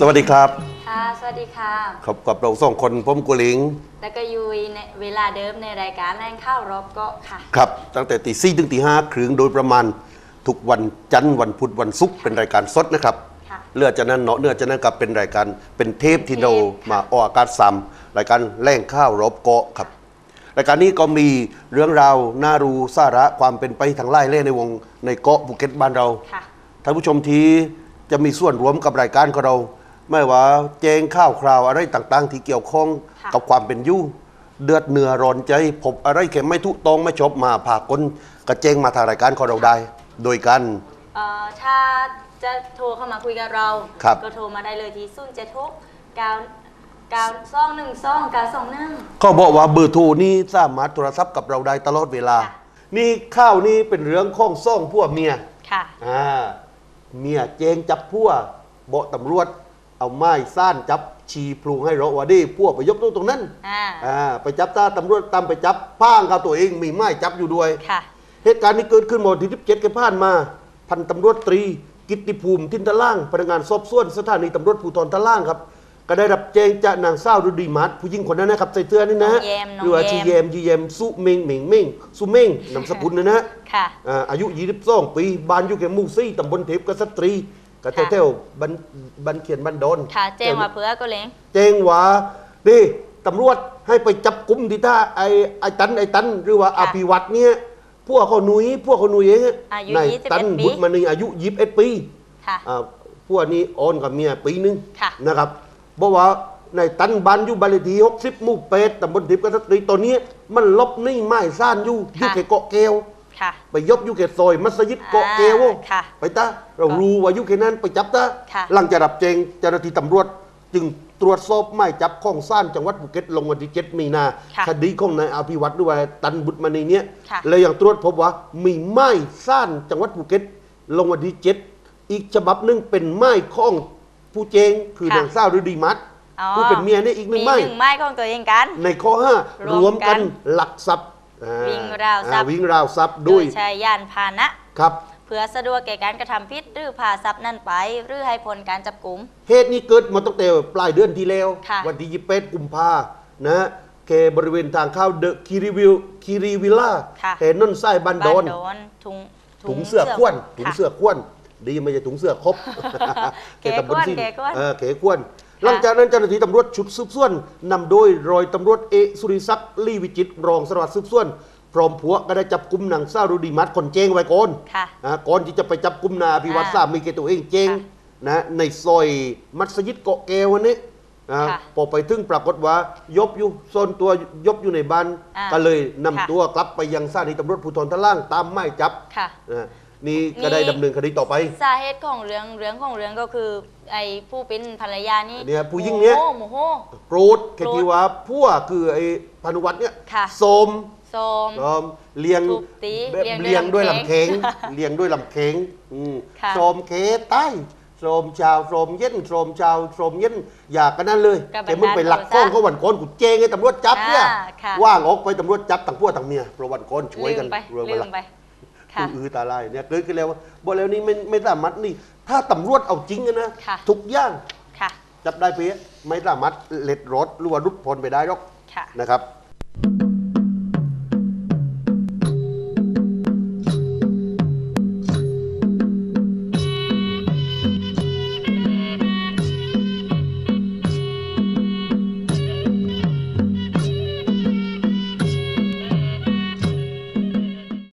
สวัสดีครับ ค่ะ สวัสดีค่ะขอบกับเราสองคนผมกุลิง แล้วก็อยูในเวลาเดิมในรายการแรงข้าวรอบเก็ค่ะ ครับ ตั้งแต่ตีสี่ถึงตีห้าครึ่งโดยประมาณ ทุกวันจันทร์วันพุธวันศุกร์เป็นรายการสดนะครับค่ะเลือดจากนั้นเนาะเนื้อจากนั้นกับเป็นรายการเป็นเทปที่เราเทปค่ะ มาออกอากาศซ้ำรายการแล่งข้าวรบเกาะครับ รายการนี้ก็มีเรื่องราวน่ารู้สาระความเป็นไปทางไล่เล่ในวงในเกาะภูเก็ตบ้านเรา ค่ะ ท่านผู้ชมที่จะมีส่วนร่วมกับรายการของเรา ไม่ว่าแจ้งข่าวคราวอะไรต่างๆ ที่เกี่ยวข้องค่ะ กับความเป็นอยู่เดือดเนื้อร้อนใจพบอะไรเข็มไม่ทุตองไม่ชอบมาผ่ากลกระเจงมาทางรายการของเราได้ โดยการเอ่อถ้าจะโทรเข้ามาคุยกับเรา ครับ ก็โทรมาได้เลยที่0 7 6 9 9 2 1 2 9 2 1เขาบอกว่าเบอร์โทรนี้สามารถโทรศัพท์กับเราได้ตลอดเวลา ค่ะ นี่ข้าวนี้เป็นเรื่องข้องซ่องพวกเมีย ค่ะ อ่าเมียเจงจับพัวเบาะตำรวจ เอาไม้ซ่านจับชีพลุงให้เราว่าดิพวกไปยกตัวตรงนั้นอ่าอ่าไปจับตาตำรวจตามไปจับพ้างกับตัวเองมีไม้จับอยู่ด้วย ค่ะ เหตุการณ์นี้เกิดขึ้นเมื่อวันที่17กันผ่านมา พันตำรวจตรี กิตติภูมิทินตะล่างพนักงานสอบสวนสถานีตำรวจภูธรตะล่างครับ ก็ได้รับแจ้งจากนางสาวฤดีมัดผู้หญิงคนนั้นนะครับใส่เสื้อนี่นะน้องแยมน้องหรือว่าแยมชีแยมยีแยมสุเมงเหม่งเม่งสุเม่งนามสกุลนะนะค่ะ อ่าอายุ 22 ปี บ้านอยู่แค่หมู่ซี่ตำบลเทพกษัตรี กระค่ะเทวๆบันบันเขียนบันโดนค่ะแจ้งว่าเพื่อก็เลงแจ้งว่านี่ตำรวจให้ไปจับกุมที่ท่าไอ้ไอ้ตันไอ้ตัน หรือว่าอค่ะภิวัตเนี่ยพวกเขาหนุยพวกเขาหนุยเองอายุใน21ตันปีบุตรมณีอายุ21ปีค่ะอ่าพวกนี้โอนกับเมียปีหนึงค่ะนะครับบอกว่าในตันบ้านอยู่บานเลขที่60หมู่เป็ดตำบลเทพกษัตรีตัวนี้มันลบหนี่ไม้ซ่านอยู่อยู่ค่ะแค่เกาะแก้ว ค่ะ ไปยบอยู่เขตซอย มัสยิดเกาะเกวอ่าค่ะไปตาเรารู้ว่าอยู่เขตนั้นไปจับตาค่ะหลังจากรับแจ้งเจ้าหน้าที่ตำรวจจึงตรวจสอบหมายจับของซ่านจังหวัดภูเก็ตลงวันที่ 7 มีนาค่ะคดีของนายอภิวัตรด้วยตันบุตรมณีเนี่ยค่ะและยังตรวจพบว่ามีไม้ซ่านจังหวัดภูเก็ตลงวันที่ 7 อีกฉบับหนึงเป็นไม้ของผู้เจงคือค่ะนางสาวฤดีมัดอ๋อผู้เป็นเมียเนี่ยอีกหนึ่งไม้หนึ่งไม้ของตัวเองกัน ในข้อห้ารรววมมกักันนหลักทรัพย์ อ่วิ่งราวทรัพย์ อ่วิ่งราวทรัพย์โดด้วยยใช้ยานพาหนะครับ เพื่อสะดวกแก่การกระทำผิดหรือพาทรัพย์นั่นไป หรือให้ผลการจับกลุ่มเหตุนี้เกิดมาตั้งแต่ปลายเดือนที่แล้ว ค่ะ วันที่28กุมภานะฮะแค่บริเวณทางเข้าเดอะคีรีวิลคีรีวิลล่าค่ะแห่นนท์ไส้บันดบ้าอนนโดนถุงถุงเสื้อควนถุงค่ะ เสื้อควนดีไม่ใช่ถุงเสื้อครบเก๋ตำบลสิ้นเก๋กวน เออเก๋ควน หลังจากนั้นเจ้าหน้าที่ตำรวจชุดสืบสวนนำโดยรอยตำรวจเอกสุริศักดิ์ลี่วิจิตรรองสารวัตรสืบสวน พร้อมผัวก็ได้จับกุมนางสาวรุดีมัดคนเจงไว้ก่อนค่ะอ่าก่อนที่จะไปจับกุมนาอภิวัตรอ่าสามีแกตัวเองเจงค่ะนะในซอยมัสยิดเกาะแก้ววันนี้นะค่ะพอไปถึงปรากฏว่ายบอยู่ซ่อนตัวยบอยู่ในบ้านอ่าก็เลยนำค่ะ ตัวกลับไปยังสถานีตำรวจภูธรท่าล่างตามหมายจับค่ะ นะ นี่ก็ได้ดำเนินคดีต่อไป สาเหตุของเรื่องเรื่องของเรื่องก็คือไอ้ผู้เป็นภรรยานี่เนี่ยผู้หญิงเนี่ย โมโหโมโห โกรธแค่ที่ว่าพัวคือไอ้พานุวัฒน์เนี่ยค่ะ โสมโสม โสมเลี้ยงทุบตีแบบเลี้เลี้ยยงงด้ด้ววยยลำลำเค็เข็งงเลี้ยงด้วยลำเข็งอืมค่ะ โสมเคใต้โสมชาวโสมเย็นโสมชาวโสมเย็นอยากกันนั่นเลยก็บันดาลแต่มึงไปหลักกล้องเขาวันก้อนกูเจงให้ตำรวจจับเนี่ยอ่าค่ะ ว่างออกไปตำรวจจับทั้งพวกทั้งเมียเพราะวันก้อนช่วยกันลืมไปรวยลืมาหลัมกไป ค่ะ อือตาลายเนี่ยเกิดขึ้นแล้วว่าบอกแล้วนี่ไม่ไม่สามารถนี่ ถ้าตำรวจเอาจริงอะนะค่ะ ทุกอย่างค่ะ จับได้เพียไม่สามารถเล็ดรถหรือว่ารุดพ้นไปได้หรอกค่ะ นะครับ